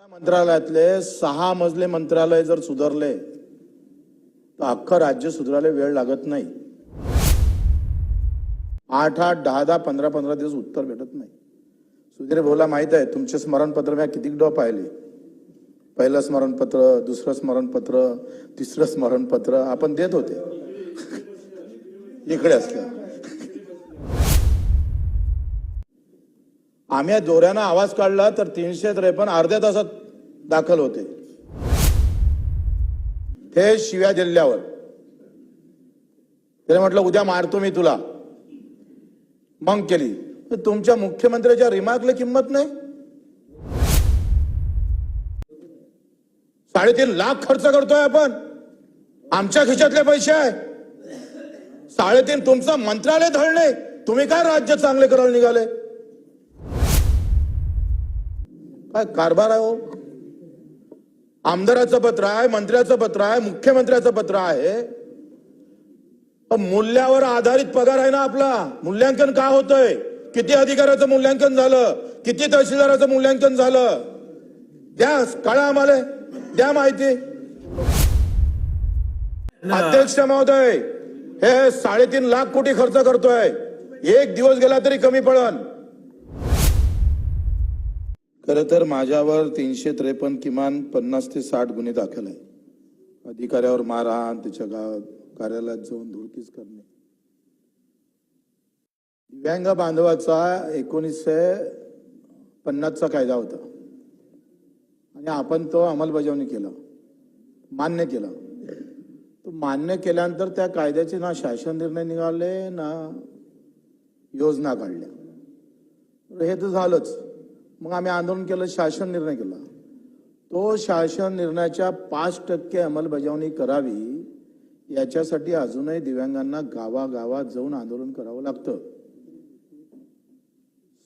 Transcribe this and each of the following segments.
त्या मंत्रालयातले सहा मजले मंत्रालय जर सुधारले तर अख्खं राज्य सुधारायला वेळ लागत नाही. आठ आठ दहा दहा पंधरा पंधरा दिवस उत्तर भेटत नाही. सुधीर भाऊला माहीत आहे तुमचे स्मरणपत्र मी किती डो पाहिले. पहिलं स्मरणपत्र दुसरं स्मरणपत्र तिसरं स्मरणपत्र आपण देत होते. इकडे असलं. आम्ही जोऱ्यानं आवाज काढला तर तीनशे त्रेपन्न अर्ध्या तासात दाखल होते. हे शिव्या जिल्ह्यावर त्याने म्हटलं उद्या मारतो मी तुला. मग केली. तर तुमच्या मुख्यमंत्र्याच्या रिमार्कला किंमत नाही? साडेतीन लाख खर्च करतोय आपण. आमच्या खिशातले पैसे आहे. साडेतीन तुमचं मंत्रालय धळणे तुम्ही काय राज्य चांगले करायला निघाले? काय कारभार आहे हो? आमदाराचं पत्र आहे मंत्र्याचं पत्र आहे मुख्यमंत्र्याचं पत्र आहे. मूल्यावर आधारित पगार आहे ना आपला. मूल्यांकन का होतंय? किती अधिकाऱ्याचं मूल्यांकन झालं? किती तहसीलदाराचं मूल्यांकन झालं? द्या कळा आम्हाला. द्या माहिती. अध्यक्ष महोदय हे साडेतीन लाख कोटी खर्च करतोय. एक दिवस गेला तरी कमी पडन. खर तर माझ्यावर तीनशे त्रेपन्न किमान पन्नास ते साठ गुन्हे दाखल आहे अधिकाऱ्यावर मारहाण त्याच्या गावात कार्यालयात जाऊन धुळकीस करणे. दिव्यांग बांधवाचा एकोणीसशे पन्नासचा कायदा होता. आणि आपण तो अंमलबजावणी केला. मान्य केला. तो मान्य केल्यानंतर त्या कायद्याचे ना शासन निर्णय निघाले ना योजना काढल्या. हे तर झालंच. मग आम्ही आंदोलन केलं शासन निर्णय केला. तो शासन निर्णयाच्या पाच टक्के अंमलबजावणी करावी याच्यासाठी अजूनही दिव्यांगांना गावागावात जाऊन आंदोलन करावं लागतं.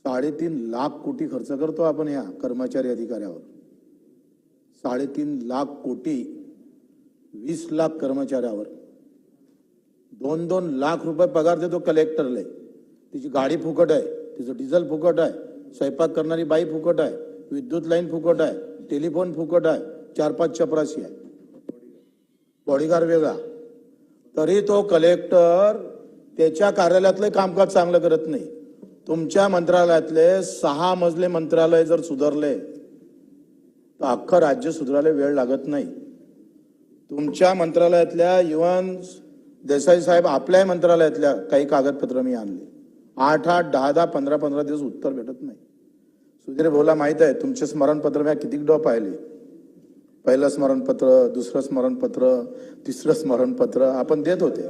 साडेतीन लाख कोटी खर्च करतो आपण या कर्मचारी अधिकाऱ्यावर. साडेतीन लाख कोटी वीस लाख कर्मचाऱ्यावर. दोन दोन लाख रुपये पगार देतो कलेक्टरले तिची गाडी फुकट आहे तिचं डिझेल फुकट आहे. स्वयंपाक करणारी बाई फुकट आहे विद्युत लाईन फुकट आहे टेलिफोन फुकट आहे चार पाच चपराशी आहे. बॉडीगार्ड वेगळा. तरी तो कलेक्टर त्याच्या कार्यालयातलं कामकाज चांगलं करत नाही. तुमच्या मंत्रालयातले सहा मजले मंत्रालय जर सुधारले तर अख्खं राज्य सुधारायला वेळ लागत नाही. तुमच्या मंत्रालयातल्या इव्हन देसाई साहेब आपल्याही मंत्रालयातल्या काही कागदपत्र मी आणले. आठ आठ दहा दहा पंधरा पंधरा दिवस उत्तर भेटत नाही. सुधीर भाऊला माहीत आहे तुमचे स्मरणपत्र मी किती डो पाहिले? पहिलं स्मरणपत्र दुसरं स्मरणपत्र तिसरं स्मरणपत्र आपण देत होते.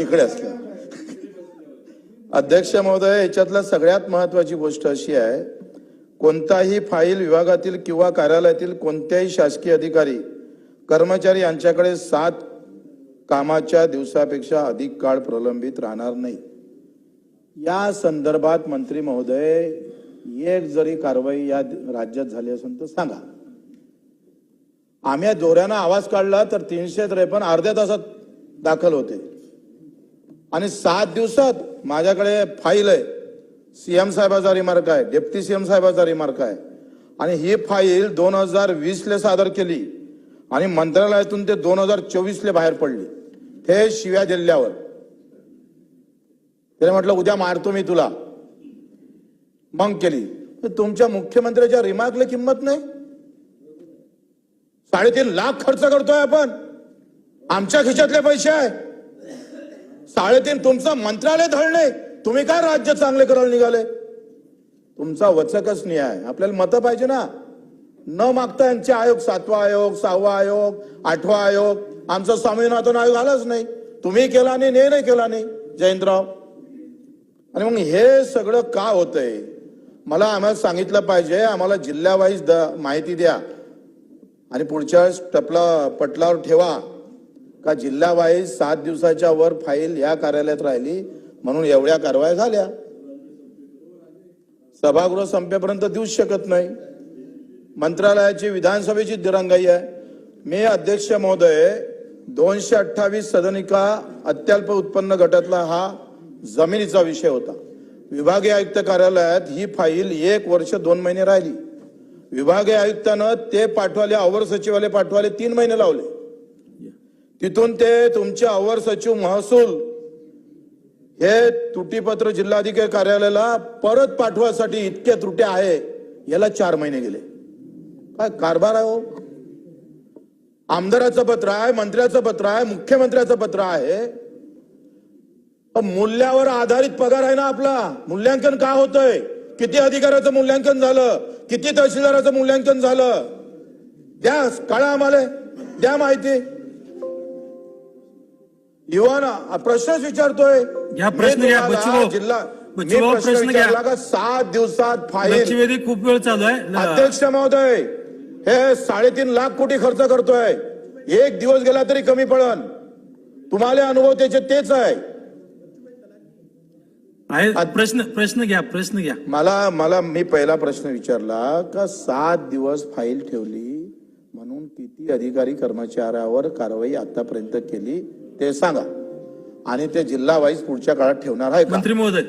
इकडे असले. अध्यक्ष महोदय याच्यातल्या सगळ्यात महत्वाची गोष्ट अशी आहे कोणताही फाईल विभागातील किंवा कार्यालयातील कोणत्याही शासकीय अधिकारी कर्मचारी यांच्याकडे सात कामाच्या दिवसापेक्षा अधिक काळ प्रलंबित राहणार नाही. या संदर्भात मंत्री महोदय एक जरी कारवाई या राज्यात झाली असेल तर सांगा. आम्ही जोऱ्यानं आवाज काढला तर तीनशे त्रेपन्न अर्ध्या तासात दाखल होते. आणि सात दिवसात माझ्याकडे फाईल आहे. सीएम साहेबाचा रिमार्क आहे डेप्टी सीएम साहेबाचा रिमार्क आहे. आणि ही फाईल दोन हजार वीसले सादर केली. आणि मंत्रालयातून ते दोन हजार चोवीसले बाहेर पडले. हे शिव्या जिल्ह्यावर त्याने म्हटलं उद्या मारतो मी तुला. मग केली. तर तुमच्या मुख्यमंत्र्याच्या रिमार्कला किंमत नाही? साडेतीन लाख खर्च करतोय आपण. आमच्या खिशातले पैसे आहे. साडेतीन तुमचं मंत्रालय धळणे तुम्ही काय राज्य चांगले करायला निघाले? तुमचा वचकच न्याय. आपल्याला मतं पाहिजे ना. न मागता यांचे आयोग सातवा आयोग सहावा आयोग आठवा आयोग आमचा स्वामीनाथन आयोग आलाच नाही. तुम्ही केला नाही ने नाही केला नाही जयंतराव. आणि मग हे सगळं का होतंय? मला आम्हाला सांगितलं पाहिजे आम्हाला जिल्ह्यावाईज द माहिती द्या. आणि पुढच्या टपला पटलावर ठेवा. का जिल्हावाईज सात दिवसाच्या वर फाईल या कार्यालयात राहिली म्हणून एवढ्या कारवाया झाल्या. सभागृह संपेपर्यंत देऊच शकत नाही. मंत्रालयाची विधानसभेची दिरंगाई आहे. मी अध्यक्ष महोदय दोनशे अठ्ठावीस सदनिका अत्यल्प उत्पन्न गटातला हा जमिनीचा विषय होता. विभागीय आयुक्त कार्यालयात ही फाईल एक वर्ष दोन महिने राहिली. विभागीय आयुक्तानं ते पाठवाले अवर सचिवालय पाठवाले तीन महिने लावले. तिथून ते तुमचे अवर सचिव महसूल हे त्रुटीपत्र जिल्हाधिकारी कार्यालयाला परत पाठवासाठी इतक्या त्रुट्या आहे याला चार महिने गेले. काय कारभार आहे हो? आमदाराचं पत्र आहे मंत्र्याचं पत्र आहे मुख्यमंत्र्याचं पत्र आहे. मूल्यावर आधारित पगार आहे ना आपला. मूल्यांकन का होतंय? किती अधिकाऱ्याचं मूल्यांकन झालं? किती तहसीलदाराचं मूल्यांकन झालं? द्या कळा आम्हाला. द्या माहिती. युवाना प्रश्नच विचारतोय. जिल्हा मी प्रश्न. विचारला का? सात दिवसात फाईल खूप वेळ चालू आहे. अध्यक्ष महोदय हे साडेतीन लाख कोटी खर्च करतोय. एक दिवस गेला तरी कमी पडन. तुम्हाला अनुभव त्याचे तेच आहे. प्रश्न प्रश्न घ्या प्रश्न घ्या. मला मला मी पहिला प्रश्न विचारला का सात दिवस फाईल ठेवली म्हणून किती अधिकारी कर्मचाऱ्यावर कारवाई आतापर्यंत केली ते सांगा. आणि ते जिल्हा वाईज पुढच्या काळात ठेवणार आहे मंत्री महोदय